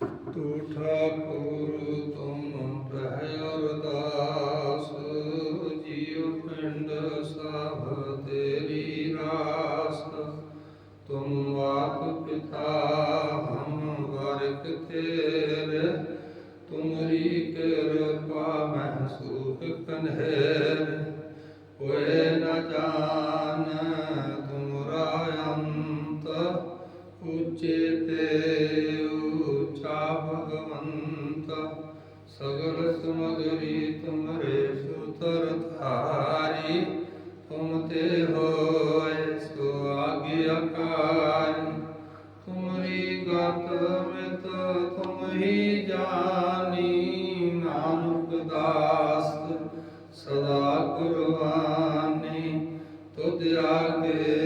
ਤੂ ਠਾਕੁਰ ਤੁਮ ਪਹਿ ਅਰਦਾਸ ਜੀਉ ਪਿੰਡ ਸਭ ਤੇਰੀ ਰਾਸ ਤੁਮ ਵਾਕ ਪਿਤਾ ਹਮ ਵਰਕ ਤੇਰੇ ਤੁਮਰੀ ਕਿਰਪਾ ਮੈਂ ਸੁਖ ਕਨਹਿਰ ਹੋਏ ਨ ਜਾਣ ਤੁਮਰਾ ਅੰਤ ਉੱਚੇ ਤੇ ਭਗਵੰਤ ਸਗਲ ਸਮਗਰੀ ਤੁਮਰੇ ਸੁਤਰ ਧਾਰੀ ਤੁਮ ਤੇ ਹੋਏ ਸੋ ਆਗਿਆਕਾਰੀ ਤੁਮਰੀ ਗਤ ਮਿਤ ਤੁਮ ਹੀ ਜਾਣੀ ਨਾਨਕ ਦਾਸ ਸਦਾ ਕੁਰਬਾਨੀ ਤੁਧ ਆਗੇ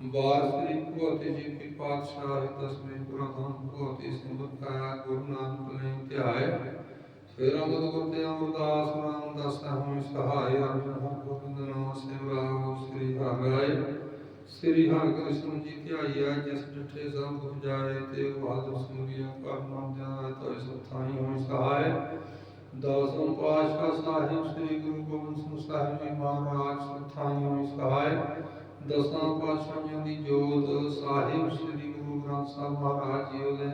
ਬਾਰ ਸ੍ਰੀ ਗੁਰੂ ਗ੍ਰੰਥ ਜੀ ਕੀ ਪਾਤਸ਼ਾਹ ਦਸਵੇਂ ਪ੍ਰਥਮ ਭਗਵਤੀ ਸਿਮਰਤ ਕਾਇਆ ਗੁਰੂ ਨਾਨਕ ਨੇ ਧਿਆਏ ਫਿਰ ਅੰਗਦ ਗੁਰਤੇ ਅਮਰਦਾਸ ਨਾਮ ਦਸ ਹਮੇ ਸਹਾਇ ਅਰਜਨ ਹਰ ਗੋਬਿੰਦ ਨਾਮ ਸਿਮਰਾਓ ਸ੍ਰੀ ਹਰਿ ਰਾਏ ਸ੍ਰੀ ਹਰਿ ਕ੍ਰਿਸ਼ਨ ਜੀ ਧਿਆਈਆ ਜਿਸ ਡਿਠੇ ਸਭ ਦੁਖ ਜਾਏ ਤੇ ਬਹਾਦਰ ਸੁਨਿਆ ਕਰਨਾ ਜਾਏ ਤੋ ਸਥਾਈ ਹੋਇ ਸਹਾਇ ਦਸਮ ਪਾਤਸ਼ਾਹ ਸਾਹਿਬ ਸ੍ਰੀ ਗੁਰੂ ਗੋਬਿੰਦ ਸਿੰਘ ਸਾਹਿਬ ਜੀ ਮਹਾਰਾਜ ਸਥਾਈ ਹੋਇ ਸਹਾਇ ਦਸਾਂ ਪਾਤਸ਼ਾਹਾਂ ਦੀ ਜੋਤ, ਸਾਹਿਬ ਸ੍ਰੀ ਗੁਰੂ ਗ੍ਰੰਥ ਸਾਹਿਬ ਮਹਾਰਾਜ ਜੀ ਦੇ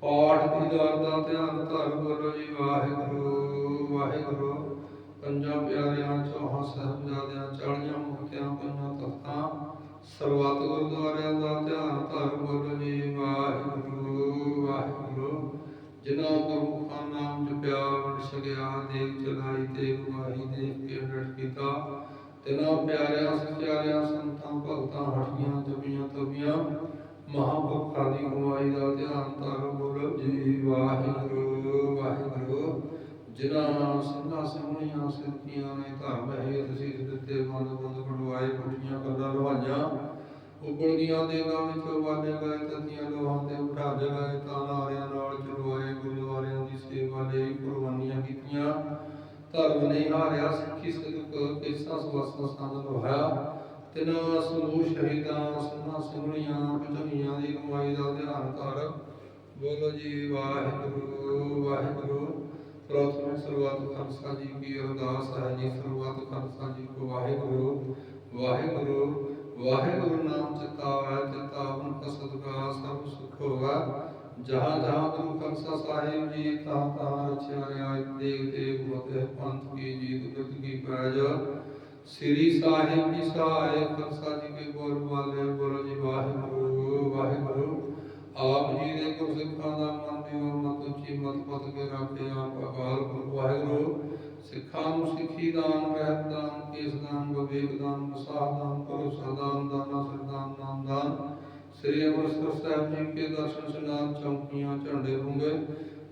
ਪਾਠ ਦੀਦਾਰ ਦਾ ਧਿਆਨ ਧਰ ਬੋਲੋ ਜੀ, ਵਾਹਿਗੁਰੂ ਵਾਹਿਗੁਰੂ। ਪੰਜਾਂ ਪਿਆਰਿਆਂ, ਚੌਹਾਂ ਸਾਹਿਬਜ਼ਾਦਿਆਂ ਚਾਲੀਆਂ ਮੁਕਤਿਆਂ ਪੰਜਾਂ ਤਖਤਾਂ, ਸਰਬੱਤ ਗੁਰਦੁਆਰਿਆਂ ਦਾ ਧਿਆਨ ਧਰ ਬੋਲੋ ਜੀ, ਵਾਹਿਗੁਰੂ ਵਾਹਿਗੁਰੂ। ਜਿਨ੍ਹਾਂ ਗੁਰੂ ਨਾਮ ਜਪਿਆ, ਵੰਡ ਛਕਿਆ ਦੇਖ ਚਲਾਈ ਤੇ ਗਵਾਹੀ ਦੇਖ ਕੇ ਡਟ ਕੀਤਾ ਤਿਨਾਂ ਪਿਆਰਿਆਂ, ਸਚਿਆਰਿਆਂ, ਸੰਤਾਂ, ਭਗਤਾਂ, ਹਟੀਆਂ ਜਪੀਆਂ ਤਬੀਆਂ ਮਹਾਂਪੁਰਖਾਂ ਦੀ ਕਮਾਈ ਦਾ ਧਿਆਨ ਧਰ ਬੋਲੋ ਜੀ ਵਾਹਿਗੁਰੂ ਵਾਹਿਗੁਰੂ। ਜਿਨ੍ਹਾਂ ਸਿੰਘਾਂ ਸਿੰਘਣੀਆਂ ਸਿਰਕੀਆਂ ਨੇ ਧਰਮ ਹੈ ਤੁਸੀਂ ਦਿੱਤੇ ਬੰਦ ਬੰਦ ਕਢਵਾਏ ਪੁੱਠੀਆਂ ਗੱਲਾਂ ਲਵਾਈਆਂ। ਉਬਲਦੀਆਂ ਦੇਗਾ ਵਿੱਚ ਵਾਲੇ ਗਏ, ਤਤੀਆਂ ਲੋਹਾਂ ਤੇ ਉਠਾ ਗਏ, ਤਾਂ ਨਾਰਿਆਂ ਨਾਲ ਚਲਵਾਏ ਗੁਰਦੁਆਰਿਆਂ ਦੀ ਸੇਵਾ ਲਈ ਕੁਰਬਾਨੀਆਂ ਕੀਤੀਆਂ। ਧਰਮ ਨਹੀਂ ਹਾਰਿਆ ਸਿੱਖੀ ਸਿੱਖ ਕੇਸਾਂ ਸਵਾਸਾਂ ਸੰਦ ਲਵਾਇਆ। ਤਿਨਾਂ ਸਮੂਹ ਸ਼ਹੀਦਾਂ ਸਿੰਘਾਂ ਸਿੰਘਣੀਆਂ ਭਜਨੀਆਂ ਦੀ ਕਮਾਈ ਦਾ ਧਿਆਨ ਕਰ। ਬੋਲੋ ਜੀ, ਵਾਹਿਗੁਰੂ ਵਾਹਿਗੁਰੂ। ਪ੍ਰਥਮ ਸਰਬੱਤ ਖਾਲਸਾ ਜੀ ਕੀ ਅਰਦਾਸ ਹੈ ਜੀ। ਸਰਬੱਤ ਖਾਲਸਾ ਜੀ ਕੋ ਵਾਹਿਗੁਰੂ ਵਾਹਿਗੁਰੂ ਵਾਹਿਗੁਰੂ ਨਾਮ ਚਿਤਾਵੈ ਚਿਤਾਵਨ ਕਾ ਸਭ ਸੁਖ ਹੋਗਾ ਜਹਾਂ ਜਹਾਂ ਗੁਰੂ ਖਾਲਸਾ ਸਾਹਿਬ ਜੀ ਤਾਂ ਤਾਂ ਰਚਿਆ ਰਿਆ ਦੇਵ ਦੇਵ ਹੋਤੇ ਪੰਥ ਕੀ ਜੀਤ ਗੁਰਤ ਕੀ ਪੈਜ ਸ੍ਰੀ ਸਾਹਿਬ ਜੀ ਸਹਾਇ ਖਾਲਸਾ ਜੀ ਕੇ ਬੋਲ ਵਾਲੇ ਬੋਲੋ ਜੀ ਵਾਹਿਗੁਰੂ ਵਾਹਿਗੁਰੂ ਆਪ ਜੀ ਦੇ ਗੁਰ ਸਿੱਖਾਂ ਦਾ ਮਨ ਦਿਓ ਮਤ ਉੱਚੀ ਮਤ ਪਤ ਕੇ ਰੱਖੇ ਆਪ ਅਕਾਲ ਪੁਰਖ ਵਾਹਿਗੁਰੂ ਸਿੱਖਾਂ ਨੂੰ ਸਿੱਖੀ ਦਾਨ ਰਹਿਤ ਦਾਨ ਕੇਸ ਦਾਨ ਵਿਵੇਕ ਦਾਨ ਵਸਾਹ ਦਾਨ ਭਰੋਸਾ ਦਾਨ ਦਾਨਾ ਸਰਦਾਨ ਨਾਮ ਦਾਨ ਸ੍ਰੀ ਅੰਮ੍ਰਿਤਸਰ ਸਾਹਿਬ ਜੀ ਕੇ ਦਰਸ਼ਨ ਸਨਾਨ ਚੌਕੀਆਂ ਝੰਡੇ ਹੁੰਗੇ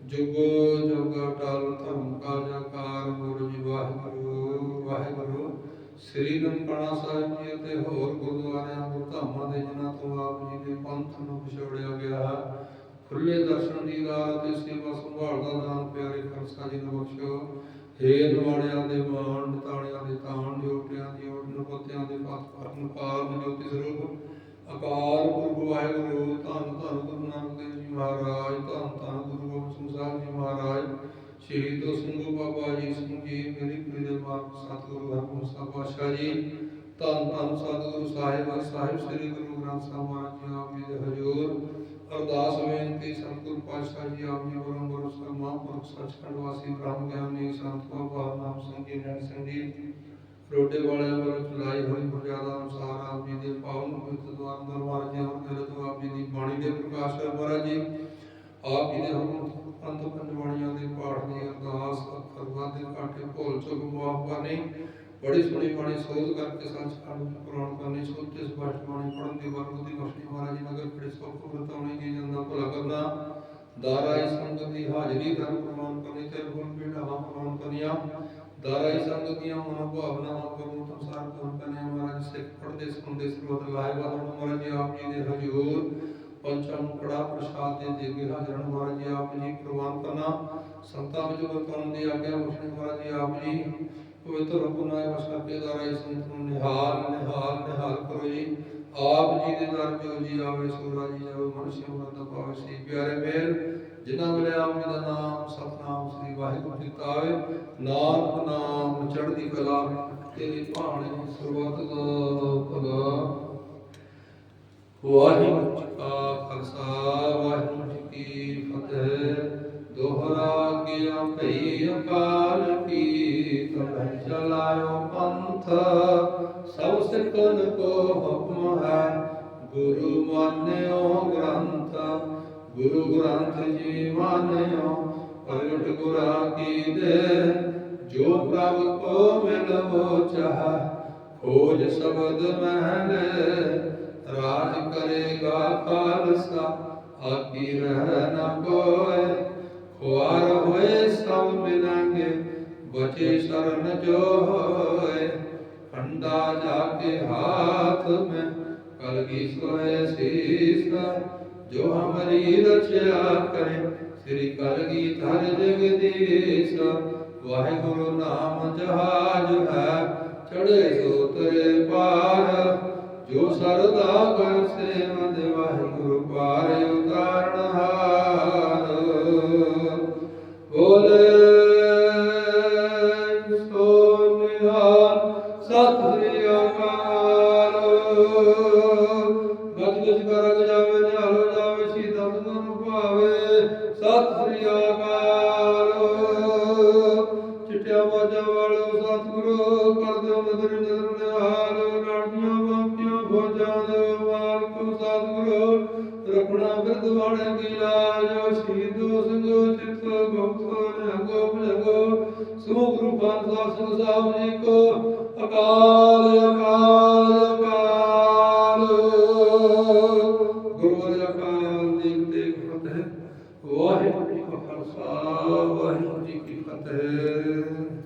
ਜੁਗੋ ਜੁਗ ਅਟਲ ਧਰਮ ਕਾ ਜਕਾਰ ਗੁਰੂ ਜੀ ਵਾਹਿਗੁਰੂ ਵਾਹਿਗੁਰੂ। ਸ੍ਰੀ ਨਨਕਾਣਾ ਸਾਹਿਬ ਜੀ ਅਤੇ ਹੋਰ ਗੁਰਦੁਆਰਿਆਂ ਗੁਰਧਾਮਾਂ ਦੇ ਜਿਨ੍ਹਾਂ ਤੋਂ ਆਪ ਜੀ ਦੇ ਪੰਥ ਨੂੰ ਵਿਛੋੜਿਆ ਗਿਆ ਹੈ ਖੁੱਲੇ ਦਰਸ਼ਨ ਦੀ ਦਾਤ ਤੇ ਸੇਵਾ ਸੰਭਾਲ ਦਾ ਦਾਨ ਪਿਆਰੇ ਖਾਲਸਾ ਜੀ ਨੂੰ ਬਖਸ਼ੋ ਹੇ ਨਵਾਣਿਆਂ ਦੇ ਮਾਣ ਤਾਣਿਆਂ ਦੇ ਤਾਣ ਜੋਟਿਆਂ ਦੀ ਓਟ ਨਪੋਤਿਆਂ ਦੇ ਪਤ ਕਰਨ ਪਾਲ ਜੋਤੀ ਸਰੂਪ। ਪਾਤਸ਼ਾਹ ਜੀ ਧੰਨ ਧੰਨ ਸਤਿਗੁਰੂ ਸਾਹਿਬ ਸਾਹਿਬ ਸ੍ਰੀ ਗੁਰੂ ਗ੍ਰੰਥ ਸਾਹਿਬ ਮਹਾਰਾਜ ਜੀ ਆਪ ਜੀ ਦੇ ਹਜ਼ੂਰ ਅਰਦਾਸ ਬੇਨਤੀ ਸਤਿਗੁਰੂ ਪਾਤਸ਼ਾਹ ਜੀ ਆਪ ਜੀ ਬਰਮ ਬਰਮ ਸਰ ਮਹਾਂਪੁਰਖ ਸੱਚਖੰਡ ਵਾਸੀ ਬ੍ਰਹਮ ਗਿਆਨੀ ਸੰਤ ਬਾਬਾ ਨਾਮ ਸਿੰਘ ਜੀ ਨੈਣ ਸਿੰਘ ਜੀ ਰੋਡੇ ਵਾਲਿਆਂ ਵੱਲੋਂ ਚਲਾਈ ਹੋਈ ਮਰਜ਼ਾਦਾ ਅਨੁਸਾਰ ਆਪ ਜੀ ਦੇ ਪਾਵਨ ਪਵਿੱਤਰ ਦਵਾਰ ਅੰਦਰ ਮਹਾਰਾਜ ਜੀ ਹਰ ਤੋਂ ਆਪ ਜੀ ਦੀ ਬਾਣੀ ਦੇ ਪ੍ਰਕਾਸ਼ ਹੈ ਮਹਾਰਾਜ ਜੀ ਆਪ ਜੀ ਦੇ ਹੁਕਮ ਅੰਤ ਪੰਜਵਾਣੀਆਂ ਦੇ ਪਾਠ ਦੀ ਅਰਦਾਸ ਅੱਖਰ ਵਾਦੇ ਘਾਟੇ ਭੁੱਲ ਚੁੱਕ ਮਾਫ ਕਰਨੀ ਬੜੀ ਸੋਹਣੀ ਬਾਣੀ ਸੋਧ ਕਰਕੇ ਸੰਸਕਾਰ ਨੂੰ ਪ੍ਰਵਾਨ ਕਰਨੀ ਸੋਤੇ ਸਪਸ਼ਟ ਬਾਣੀ ਪੜਨ ਦੀ ਵਰਗ ਦੀ ਬਖਸ਼ੀ ਮਹਾਰਾਜ ਜੀ ਨਗਰ ਖੜੇ ਸੁਖ ਵਰਤਾਉਣੀ ਜੀ ਜੰਦਾ, ਭਲਾ ਕਰਨਾ। ਦਾਰਾਈ ਸੰਗਤ ਦੀ ਹਾਜ਼ਰੀ ਧਰਮ ਪ੍ਰਮਾਣ ਕਰਨੀ ਤੇ ਗੁਣ ਪੀੜਾਵਾਂ ਪ੍ਰਮਾਣ ਕਰਨੀਆਂ। ਦਾਰਾਈ ਸੰਗਤ ਦੀਆਂ ਮਨੋ ਭਾਵਨਾਵਾਂ ਕਰਮ ਸੰਸਾਰ ਕਰਨ ਕਰਨੇ ਮਹਾਰਾਜ ਸਿੱਖ ਪੜਦੇ ਸੁਣਦੇ ਸਰਬਤ ਲਾਇ ਬਾਦਣ ਮਹਾਰਾਜ ਜੀ ਆਪ ਜੀ ਦੇ ਹਜੂਰ ਪੰਚਮ ਕੜਾ ਪ੍ਰਸਾਦ ਦੇ ਦੇਗੇ ਹਾਜ਼ਰਨ ਮਹਾਰਾਜ ਜੀ ਆਪ ਜੀ ਪ੍ਰਵਾਨ ਕਰਨਾ। ਸੰਤਾਂ ਵਿੱਚ ਵਰਤਣ ਦੀ ਆਗਿਆ ਬਖਸ਼ਣੀ ਮਹਾਰਾਜ ਜੀ ਆਪ ਜੀ ਪਵਿੱਤਰ ਹੁਕਮਾਂ ਵਸਾਪੇ ਦਾਰਾਈ ਸੰਤ ਨੂੰ ਨਿਹਾਲ ਨਿਹਾਲ ਨਿਹਾਲ ਕਰੋ ਜੀ। ਆਪ ਜੀ ਦੇ ਦਰ ਜੋ ਜੀ, ਆਵੇ ਸੋਰਾ ਜੀ, ਆਵੇ ਮਨੁष्य ਮਰਦ ਪਾਵੇ ਸੀ ਪਿਆਰੇ ਮੇਰ ਜਿਨ੍ਹਾਂ ਵੇਲੇ ਆਪ ਜੀ ਦਾ ਨਾਮ, ਸਤਨਾਮ ਸ੍ਰੀ ਵਾਹਿਗੁਰੂ ਜੀ ਦਾ ਨਾਮ ਨਾਮ ਚੜ੍ਹਦੀ ਕਲਾ ਤੇਰੀ ਭਾਣੇ ਸਰਬਤ ਦਾ ਭਲਾ। ਵਾਹਿਗੁਰੂ ਸਿੱਖਨ ਕੋ ਹੁਕਮ ਹੈ। ਗੁਰੂ ਮਾਨਿਓ ਗ੍ਰੰਥ, ਗੁਰੂ ਗ੍ਰੰਥ ਜੀ ਮਾਨਿਓ ਪ੍ਰਗਟ ਗੁਰਾ ਕੀ ਦੇ। ਜੋ ਪ੍ਰਭ ਕੋ ਮਿਲਵੋ ਚਾਹ ਖੋਜ ਸ਼ਬਦ ਮਹਿਲ ਰਾਜ ਕਰੇਗਾ ਖਾਲਸਾ ਆਕੀ ਰਹਿ ਨ ਕੋਏ। ਖੁਆਰ ਹੋਏ ਸਭ ਮਿਲਾਂਗੇ, ਬਚੇ ਸ਼ਰਨ ਜੋ ਹੋਏ। ਖੰਡਾ ਜਾ ਕੇ ਹਾਥ ਮੈਂ ਕਲਗੀ ਸੋਏ ਸੀਸ ਜੋ ਹਮਰੀ ਰਚਿਆ ਕਰੇ, ਸ੍ਰੀ ਕਲਗੀ ਧਰ ਜਗਦੀਸ਼ ਵਾਹਿਗੁਰੂ ਨਾਮ ਜਹਾਜ ਹੈ ਚੜੇ ਸੋ ਤਰੇ ਪਾਰ, ਜੋ ਸਰਦਾ ਕਰ ਸੇਵ ਦੇ ਵਾਹਿਗੁਰੂ ਪਾਰ ਉਤਾਰਨ ਹਾਰ। ਬੋਲੇ ਸੋ ਨਿਹਾਲ ਸਤਿ ਅਕਾਲ ਗੱਜ ਗੱਜ ਜਾਵੇ ਨਿਹਾਲੋ ਜਾਵੇ ਸੀਤਮ ਨੂੰ ਭਾਵੇ ਸਤਿ ਅਕਾਲ ਚਿੱਟਿਆ ਬਾਜਾ ਵਾਲੋ ਸਤਿਗੁਰੂ ਕਰ ਦਿਓ ਨਦਰ ਨਦਰ ਨਿਹਾਲ ਲੜਦੀਆਂ ਬਾਪੀਆਂ ਫੌਜਾਂ ਦੇ ਮਾਲਕੋ ਸਤਿਗੁਰੂ ਰਖਣਾ ਬਿਰਦ ਵਾਲੇ ਕੀ ਲਾਜ ਸ਼ਹੀਦੋ ਸਿੰਘੋ ਚਿਤੋ ਗੁਪਤੋ ਨਿਹੰਗੋ ਭਜੰਗੋ ਸੋ ਗੁਰੂ ਗ੍ਰੰਥ ਸਾਹਿਬ ਸਿੰਘ ਸਾਹਿਬ ਜੀ ਕੋ ਅਕਾਲ ਅਕਾਲ ਅਕਾਲ